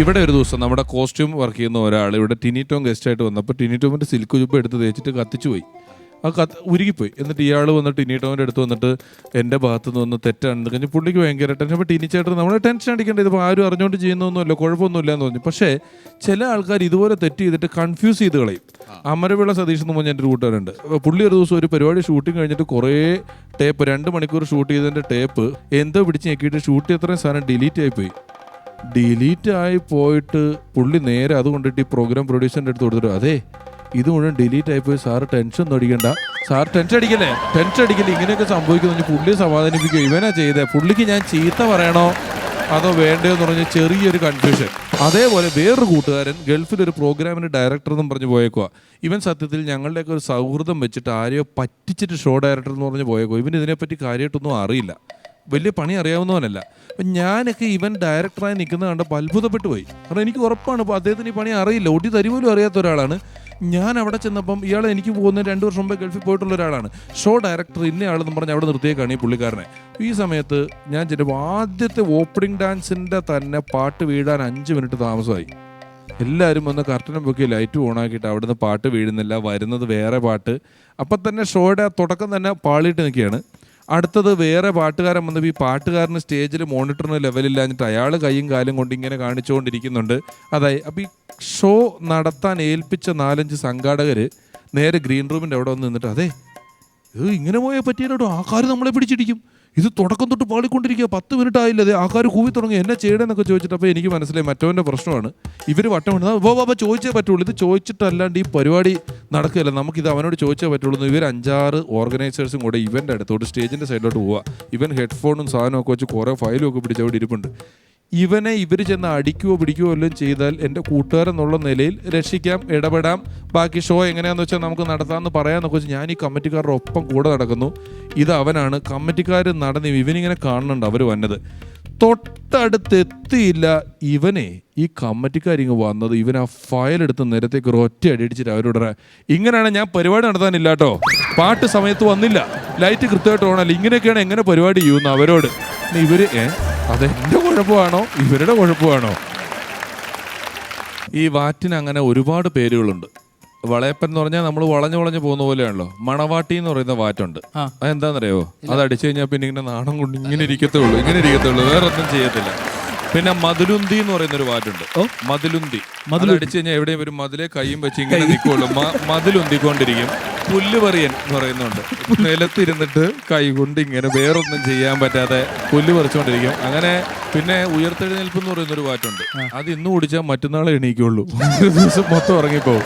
ഇവിടെ ഒരു ദിവസം നമ്മുടെ കോസ്റ്റ്യൂം വർക്ക് ചെയ്യുന്ന ഒരാൾ ഇവിടെ ടിനിറ്റോം ഗസ്റ്റ് ആയിട്ട് വന്നപ്പോൾ ടിനിറ്റോമിന്റെ സിൽക്ക് ജുബ് എടുത്ത് തേച്ചിട്ട് കത്തിച്ചു പോയി. ആ കത്ത് ഉരുകിപ്പോയി. എന്നിട്ട് ഇയാൾ വന്നിട്ട് ടിനിറ്റോമിന്റെ അടുത്ത് വന്നിട്ട് എന്റെ ഭാഗത്ത് നിന്ന് വന്ന് തെറ്റാണെന്ന് കഴിഞ്ഞ് പുള്ളിക്ക് ഭയങ്കര ടെൻഷൻ. അപ്പോൾ ടിനിച്ചേട്ടൻ നമ്മളെ ടെൻഷൻ അടിക്കേണ്ടത് ഇപ്പോൾ ആരും അറിഞ്ഞുകൊണ്ട് ചെയ്യുന്നൊന്നുമല്ല കുഴപ്പമൊന്നുമില്ല എന്ന് പറഞ്ഞു. പക്ഷേ ചില ആൾക്കാർ ഇതുപോലെ തെറ്റ് ചെയ്തിട്ട് കൺഫ്യൂസ് ചെയ്ത് കളയും. അമരവിള സതീഷ് എന്ന് പറഞ്ഞ എന്റെ കൂട്ടുകാരുണ്ട് പുള്ളി ഒരു ദിവസം ഒരു പരിപാടി ഷൂട്ടിംഗ് കഴിഞ്ഞിട്ട് കുറേ ടേപ്പ് രണ്ട് മണിക്കൂർ ഷൂട്ട് ചെയ്തതിന്റെ ടേപ്പ് എന്തോ പിടിച്ച് ഞെക്കിയിട്ട് ഷൂട്ട് ചെയ്തത്രയും സാധനം ഡിലീറ്റ് ആയിപ്പോയി. ഡിലീറ്റ് ആയി പോയിട്ട് പുള്ളി നേരെ അത് കൊണ്ടിട്ട് ഈ പ്രോഗ്രാം പ്രൊഡ്യൂസറിന്റെ അടുത്ത് കൊടുത്തിട്ട് അതെ ഇത് മുഴുവൻ ഡിലീറ്റ് ആയി പോയി. സാർ ടെൻഷൻ ഒന്നും അടിക്കണ്ട. സാർ ടെൻഷൻ അടിക്കല്ലേ? ടെൻഷൻ അടിക്കില്ല? ഇങ്ങനെയൊക്കെ സംഭവിക്കുന്നു പുള്ളിയെ സമാധാനിപ്പിക്കുക. ഇവനാ ചെയ്തേ. പുള്ളിക്ക് ഞാൻ ചീത്ത പറയണോ? അതോ വേണ്ടയോ എന്ന് പറഞ്ഞ ചെറിയൊരു കൺഫ്യൂഷൻ അതേപോലെ വേറൊരു കൂട്ടുകാരൻ ഗൾഫിൽ ഒരു പ്രോഗ്രാമിന് ഡയറക്ടർ എന്നും പറഞ്ഞ് പോയേക്കുക ഇവൻ സത്യത്തിൽ ഞങ്ങളുടെയൊക്കെ ഒരു സൗഹൃദം വെച്ചിട്ട് ആരെയോ പറ്റിച്ചിട്ട് ഷോ ഡയറക്ടർ എന്ന് പറഞ്ഞ് പോയേക്കുക ഇവൻ ഇതിനെപ്പറ്റി കാര്യമായിട്ടൊന്നും അറിയില്ല. വലിയ പണി അറിയാവുന്നവനല്ല. അപ്പം ഞാനൊക്കെ ഇവൻ ഡയറക്ടറായി നിൽക്കുന്നത് കണ്ടപ്പോൾ അത്ഭുതപ്പെട്ടു പോയി. കാരണം എനിക്ക് ഉറപ്പാണ് ഇപ്പോൾ അദ്ദേഹത്തിന് ഈ പണി അറിയില്ല. ഒടി തരി പോലും അറിയാത്ത ഒരാളാണ്. ഞാൻ അവിടെ ചെന്നപ്പം ഇയാൾ എനിക്ക് പോകുന്ന രണ്ട് വർഷം മുമ്പേ ഗൾഫിൽ പോയിട്ടുള്ള ഒരാളാണ്. ഷോ ഡയറക്ടർ ഇന്നയാളെന്ന് പറഞ്ഞ് അവിടെ നിർത്തിയേക്കാണ് ഈ പുള്ളിക്കാരനെ. ഈ സമയത്ത് ഞാൻ ചെല്ലുമ്പോൾ ആദ്യത്തെ ഓപ്പണിംഗ് ഡാൻസിന്റെ തന്നെ പാട്ട് വീഴാൻ അഞ്ച് മിനിറ്റ് താമസമായി. എല്ലാവരും വന്ന് കർട്ടനും പൊക്കി ലൈറ്റ് ഓണാക്കിയിട്ട് അവിടുന്ന് പാട്ട് വീഴുന്നില്ല. വരുന്നത് വേറെ പാട്ട്. അപ്പം തന്നെ ഷോയുടെ തുടക്കം തന്നെ പാളിയിട്ട് നിൽക്കുകയാണ്. അടുത്തത് വേറെ പാട്ടുകാരൻ വന്നപ്പോൾ ഈ പാട്ടുകാരന് സ്റ്റേജിൽ മോണിറ്ററിന് ലെവലില്ലാഞ്ഞിട്ട് അയാൾ കൈയും കാലും കൊണ്ട് ഇങ്ങനെ കാണിച്ചുകൊണ്ടിരിക്കുന്നുണ്ട്. അതായി അപ്പോൾ ഈ ഷോ നടത്താൻ ഏൽപ്പിച്ച നാലഞ്ച് സംഘാടകർ നേരെ ഗ്രീൻ റൂമിന്റെ അവിടെ വന്ന് നിന്നിട്ട് അതെ ഇങ്ങനെ പോയാൽ ആ കാര്യം നമ്മളെ പിടിച്ചിടിക്കും. ഇത് തുടക്കം തൊട്ട് പാടിക്കൊണ്ടിരിക്കുക. പത്ത് മിനിറ്റ് ആയില്ല? അതെ ആൾക്കാർ കൂവി തുടങ്ങി. എന്നെ ചെയ്യണമെന്നൊക്കെ ചോദിച്ചിട്ട് അപ്പോൾ എനിക്ക് മനസ്സിലായി മറ്റവന്റെ പ്രശ്നമാണ്. ഇവർ വട്ടം ഇടുന്നത് അപ്പോൾ അപ്പോൾ ചോദിച്ചേ പറ്റുള്ളൂ. ഇത് ചോദിച്ചിട്ടല്ലാണ്ട് ഈ പരിപാടി നടക്കുകയല്ല. നമുക്കിത് അവനോട് ചോദിച്ചേ പറ്റുള്ളൂ. ഇവർ അഞ്ചാറ് ഓർഗനൈസേഴ്സും കൂടെ ഇവന്റെ അടുത്തോട്ട് സ്റ്റേജിന്റെ സൈഡിലോട്ട് പോവുക ഇവൻ ഹെഡ്ഫോണും സാധനവും ഒക്കെ വെച്ച് കുറേ ഫയലും ഒക്കെ പിടിച്ച് അവിടെ ഇരിപ്പുണ്ട്. ഇവനെ ഇവർ ചെന്ന് അടിക്കുകയോ പിടിക്കുകയോ എല്ലാം ചെയ്താൽ എന്റെ കൂട്ടുകാരെന്നുള്ള നിലയിൽ രക്ഷിക്കാം ഇടപെടാം. ബാക്കി ഷോ എങ്ങനെയാണെന്ന് വെച്ചാൽ നമുക്ക് നടത്താമെന്ന് പറയാമെന്നൊക്കെ വെച്ച് ഞാൻ ഈ കമ്മിറ്റിക്കാരുടെ ഒപ്പം കൂടെ നടക്കുന്നു. ഇത് അവനാണ്. കമ്മിറ്റിക്കാർ നടന്ന് ഇവനിങ്ങനെ കാണുന്നുണ്ട് അവർ വന്നത്. തൊട്ടടുത്ത് എത്തിയില്ല ഇവനെ. ഈ കമ്മിറ്റിക്കാരിങ്ങ് വന്നത്. ഇവൻ ആ ഫയൽ എടുത്ത് നിരത്തേക്ക് ഒരു ഒറ്റ അടി അടിച്ചിട്ട് അവരോട് ഇങ്ങനെയാണ് ഞാൻ പരിപാടി നടത്താനില്ല കേട്ടോ. പാട്ട് സമയത്ത് വന്നില്ല. ലൈറ്റ് കൃത്യമായിട്ട് ഓണല്ല ഇങ്ങനെയൊക്കെയാണ് എങ്ങനെ പരിപാടി ചെയ്യുന്ന അവരോട്? ഇവർ ഏ? കുഴപ്പമാണോ? ഇവരുടെ കുഴപ്പമാണോ? ഈ വാറ്റിന് അങ്ങനെ ഒരുപാട് പേരുകളുണ്ട്. വളയപ്പൻ എന്ന് പറഞ്ഞാൽ നമ്മൾ വളഞ്ഞു വളഞ്ഞു പോകുന്ന പോലെയാണല്ലോ. മണവാട്ടി എന്ന് പറയുന്ന വാറ്റുണ്ട്. അതെന്താണെന്നറിയോ അത് അടിച്ചു കഴിഞ്ഞാൽ പിന്നെ ഇങ്ങനെ നാണം കൊണ്ട് ഇങ്ങനെ ഇരിക്കത്തേ ഉള്ളൂ ഇങ്ങനെ ഇരിക്കത്തേ ഉള്ളൂ വേറെ ഒന്നും ചെയ്യത്തില്ല. പിന്നെ മതിലുന്തി എന്ന് പറയുന്ന ഒരു വാറ്റുണ്ട് മതിലുന്തി. അത് അടിച്ചു കഴിഞ്ഞാൽ എവിടെയും ഒരു മതിലെ കൈയും വെച്ച് ഇങ്ങനെ നിൽക്കുള്ളൂ മതിലുന്തിക്കൊണ്ടിരിക്കും. പുല്ലുപറിയൻ എന്ന് പറയുന്നുണ്ട്. നിലത്തിരുന്നിട്ട് കൈ കൊണ്ട് ഇങ്ങനെ വേറൊന്നും ചെയ്യാൻ പറ്റാതെ പുല്ല് പറിച്ചുകൊണ്ടിരിക്കും അങ്ങനെ പിന്നെ ഉയർത്തെഴുന്നേൽപ്പ് എന്ന് പറയുന്ന ഒരു വാറ്റുണ്ട് അത് ഇന്ന് കുടിച്ചാൽ മറ്റന്നാളെ എണീക്കുള്ളൂ. ഒരു ദിവസം മൊത്തം ഉറങ്ങിപ്പോവും.